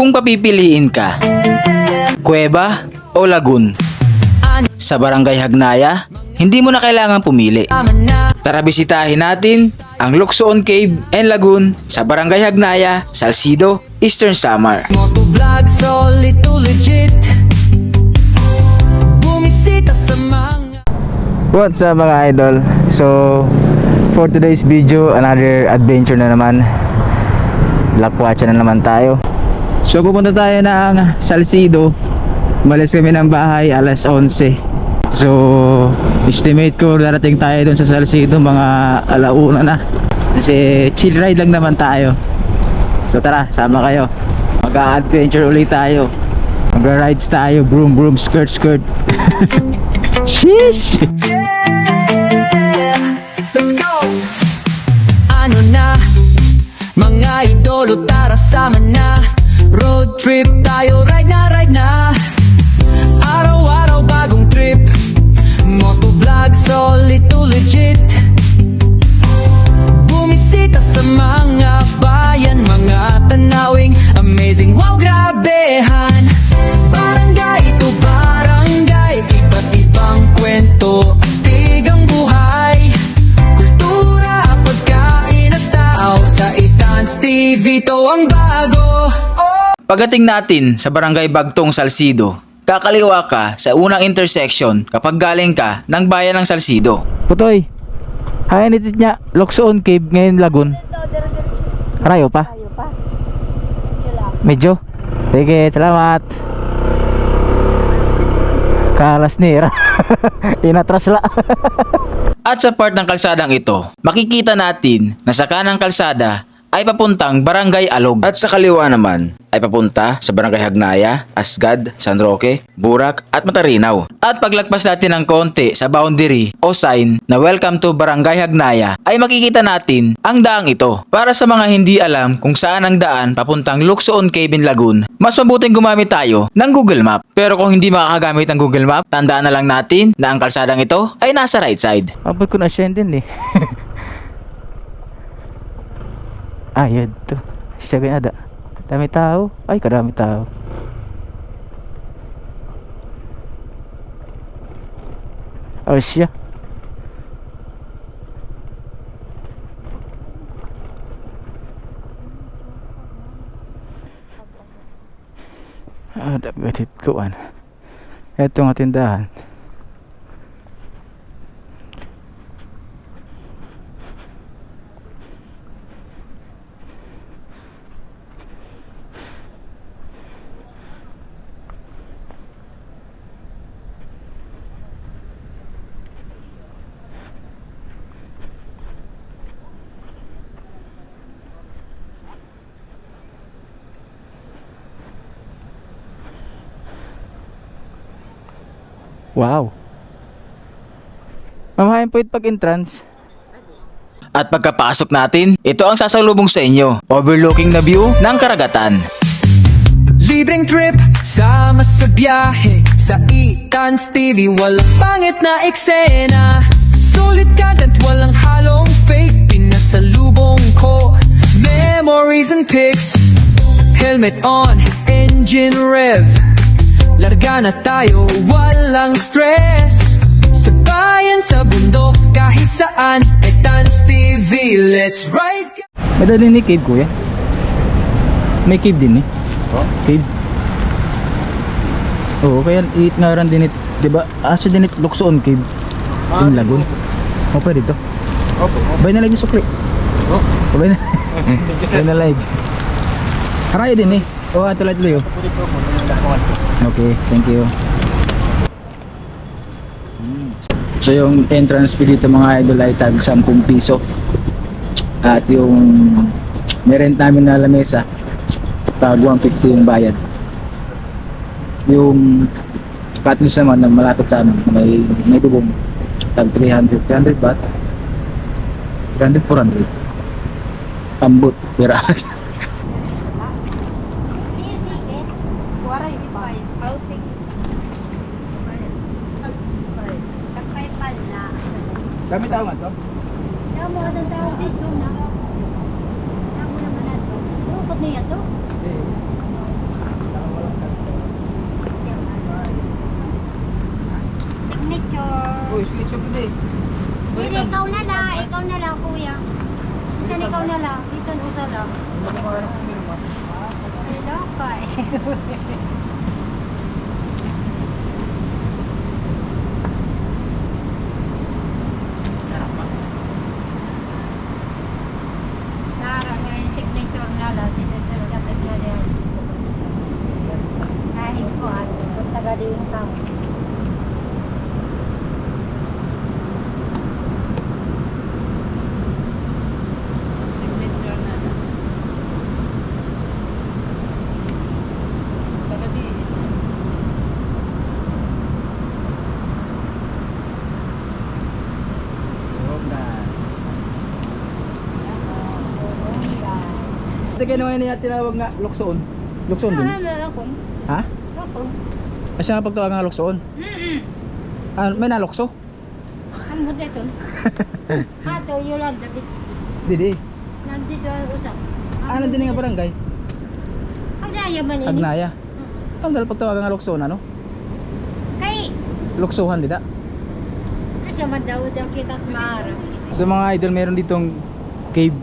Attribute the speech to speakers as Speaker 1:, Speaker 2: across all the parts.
Speaker 1: Kung papipiliin ka, Cueva o Lagoon? Sa Barangay Hagnaya, hindi mo na kailangan pumili. Tara bisitahin natin ang Luxon Cave and Lagoon sa Barangay Hagnaya, Salcido, Eastern Samar. What's up mga idol? So, for today's video, another adventure na naman. Lakwatsa na naman tayo. So, pupunta tayo ng Salcido. Umalis kami ng bahay alas 11. So, estimate ko darating tayo dun sa Salcido mga alauna na. Kasi chill ride lang naman tayo. So tara, sama kayo. Mag-adventure ulit tayo. Mag-rides tayo, broom broom, skirt skirt. Sheesh!
Speaker 2: Let's go! Ano na? Mga idolo tara sama na Road trip tayo ride na ride na. Araw-araw bagong trip. Motovlog solid to legit
Speaker 1: Pagdating natin sa Barangay Bagtong Salcido, kakaliwa ka sa unang intersection kapag galing ka ng bayan ng Salcido. Putoy, hayan itit niya, Loksoon Cave ngayon Lagun. Rayo pa?
Speaker 3: Tayo pa. Medyo?
Speaker 1: Sige, salamat. Kalas nira. Inatras la. At sa part ng kalsadang ito, makikita natin na sa kanang kalsada ay papuntang Barangay Alog. At sa kaliwa naman ay papunta sa Barangay Hagnaya, Asgad, San Roque, Burak at Matarinaw. At paglagpas natin ng konti sa boundary o sign na Welcome to Barangay Hagnaya ay makikita natin ang daang ito. Para sa mga hindi alam kung saan ang daan papuntang Luxon Cave in Lagoon, mas mabuting gumamit tayo ng Google Map. Pero kung hindi makakagamit ng Google Map, tandaan na lang natin na ang kalsadang ito ay nasa right side. Abot ko na siya din eh. ah, yun to. Siya ganyan ada. Dami tao. Ay, karami tao. Oh, siya. Ah, dapat kuan. Ito nga tindahan. Wow. Mamahayin po ito pag entrance. At pagkapasok natin, ito ang sasalubong sa inyo. Overlooking na view ng karagatan.
Speaker 2: Libreng trip, sama sa biyahe Sa Itans TV, walang pangit na eksena Solid content, walang halong fake Pinasalubong ko, memories and pics Helmet on, engine rev Larga na tayo, walang stress Sa bayan, sa bundok, kahit saan Itans TV, let's ride
Speaker 1: May dali ni cave kuya. May cave din eh. Oh? Cave. Oo, kaya eat nga rin din it. Diba? Asa din it Luxon Cave. Yung lagoon. O pwede to.
Speaker 4: Opo.
Speaker 1: Bay na yung sukli.
Speaker 4: Oh.
Speaker 1: Bay na. Bay na live. Harayo din eh. O, ato lahat tuloy oh. Okay, thank you. So yung entrance fee dito mga idol ay tag 10 piso. At yung merent namin na lamesa tag 150 yung bayad. Yung cutlass naman na malapit sa amin may may bubong tag 300 300 baht 300 400 ambot pira Dami tao man,
Speaker 3: so? Damo, ang tao dito na. Damo naman na ito. Ano, Bukod na yan to. Signature. Oh, signature ko din. Eh. Hindi, ikaw na lang. Ikaw na lang, kuya. Isan ikaw na lang. Isan usa lang.
Speaker 4: Hindi ko alam kung meron. Ay, lakay.
Speaker 1: Ito kayo naman niya tinawag nga Loksoon. Loksoon din.
Speaker 3: Ano ako?
Speaker 1: Ha?
Speaker 3: Ako.
Speaker 1: Kasi nga pagtawag nga Loksoon.
Speaker 3: Mm-mm.
Speaker 1: Ah, may nalokso?
Speaker 3: Ano mo dito? Ato, Yolanda Beach.
Speaker 1: Didi.
Speaker 3: Nandito ang usap.
Speaker 1: Ah, nandun nga barangay.
Speaker 3: Ang yaman ini.
Speaker 1: Agnaya. Ang dala pagtawag nga Loksoon ano?
Speaker 3: Kay,
Speaker 1: Loksohan dida.
Speaker 3: asya man daw daw kita at maara.
Speaker 1: So mga idol, meron ditong cave.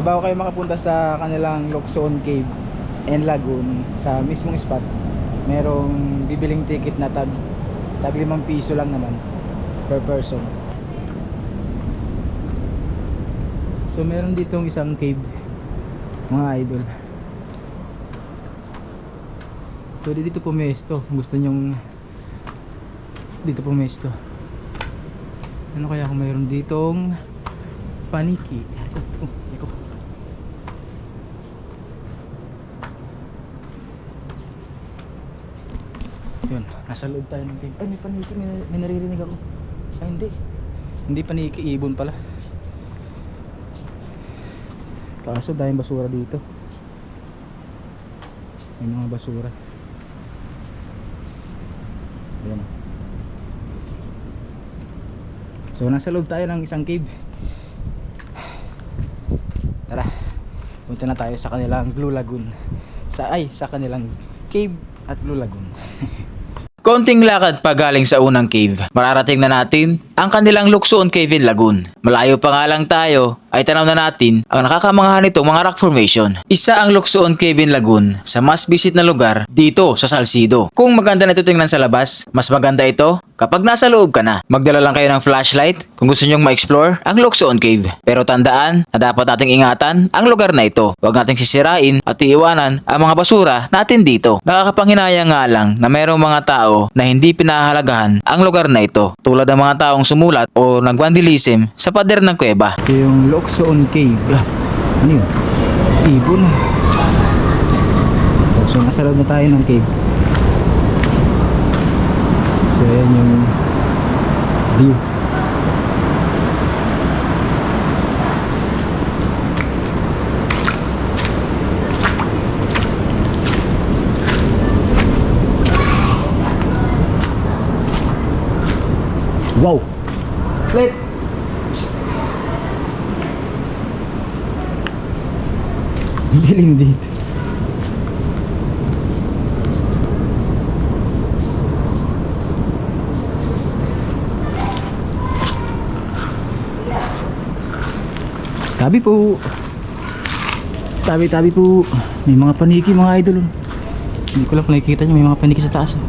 Speaker 1: So bago kayo makapunta sa kanilang Loksoon Cave and Lagoon sa mismong spot, merong bibiling ticket na tag tag 5 piso lang naman per person. So meron ditong isang cave mga idol. Pwede dito pumesto gusto nyong dito pumesto. Ano kaya kung mayroon ditong paniki? Oh, oh, iko. Yun, nasa loob tayo ng cave. Ay, may paniki, may, may naririnig ako. Ay, hindi. Hindi paniki, ibon pala. Kaso dahil basura dito. May mga basura. Ayan. So nasa loob tayo ng isang cave. Tara. Punta na tayo sa kanilang Blue Lagoon. Sa ay sa kanilang cave at Blue Lagoon. Konting lakad pa galing sa unang cave. Mararating na natin ang kanilang Luksoon Cave in Lagoon. Malayo pa nga lang tayo ay tanaw na natin ang nakakamangha nitong mga rock formation. Isa ang Luksoon Cave in Lagoon sa mas visit na lugar dito sa Salcido. Kung maganda na ito tingnan sa labas, mas maganda ito kapag nasa loob ka na. Magdala lang kayo ng flashlight kung gusto nyong ma-explore ang Luksoon Cave. Pero tandaan na dapat nating ingatan ang lugar na ito. Huwag nating sisirain at iiwanan ang mga basura natin dito. Nakakapanghinayang nga lang na mayroong mga tao na hindi pinahahalagahan ang lugar na ito. Tulad ng mga taong sumulat o nagwandalism sa pader ng kuweba. Yung Luksoon Cave. Ano yun? Ibon. So nasa loob na tayo ng cave. So yan yung view. Wow! Dilim dito. Tabi po. Tabi tabi po. May mga paniki mga idol. Hindi ko lang kung nakikita nyo. May mga paniki sa taas. oh.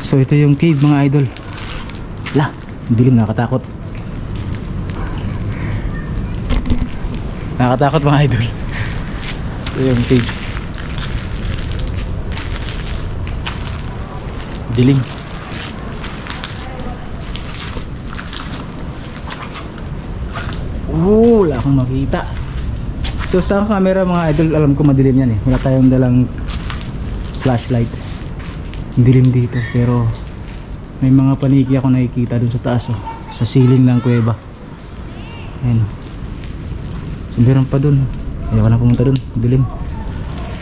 Speaker 1: So ito yung cave mga idol. La, dilim nakakatakot. Nakakatakot mga idol. Ito yung cave. Dilim. Oo, wala akong makita. So sa camera mga idol, alam ko madilim yan eh. Wala tayong dalang flashlight. Dilim dito pero may mga paniki ako nakikita dun sa taas oh, sa ceiling ng kuweba. Ayun. Meron pa dun. Ayaw na pumunta dun. Dilim.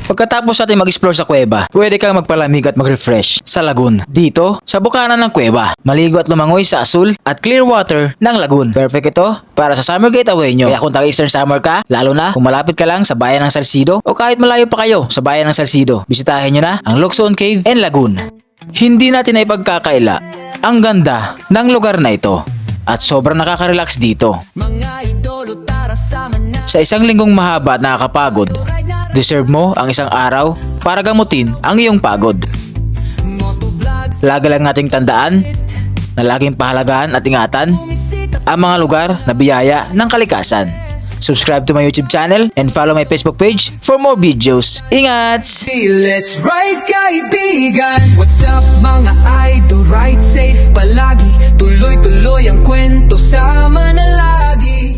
Speaker 1: Pagkatapos natin mag-explore sa kuweba, pwede kang magpalamig at mag-refresh sa lagoon. Dito, sa bukanan ng kuweba, maligo at lumangoy sa asul at clear water ng lagoon. Perfect ito para sa summer getaway nyo. Kaya kung taga-eastern summer ka, lalo na kung malapit ka lang sa bayan ng Salcido o kahit malayo pa kayo sa bayan ng Salcido, bisitahin nyo na ang Luxon Cave and Lagoon. Hindi natin na ipagkakaila Ang ganda ng lugar na ito at sobrang nakaka-relax dito.
Speaker 2: Mga idolo
Speaker 1: Sa isang linggong mahaba at nakakapagod, deserve mo ang isang araw para gamutin ang iyong pagod. Lagi lang nating tandaan na laging pahalagaan at ingatan ang mga lugar na biyaya ng kalikasan. Subscribe to my YouTube channel and follow my Facebook page for more videos. Ingat!
Speaker 2: Let's ride kaibigan What's up mga idol Ride safe palagi Tuloy-tuloy ang kwento Sama na lagi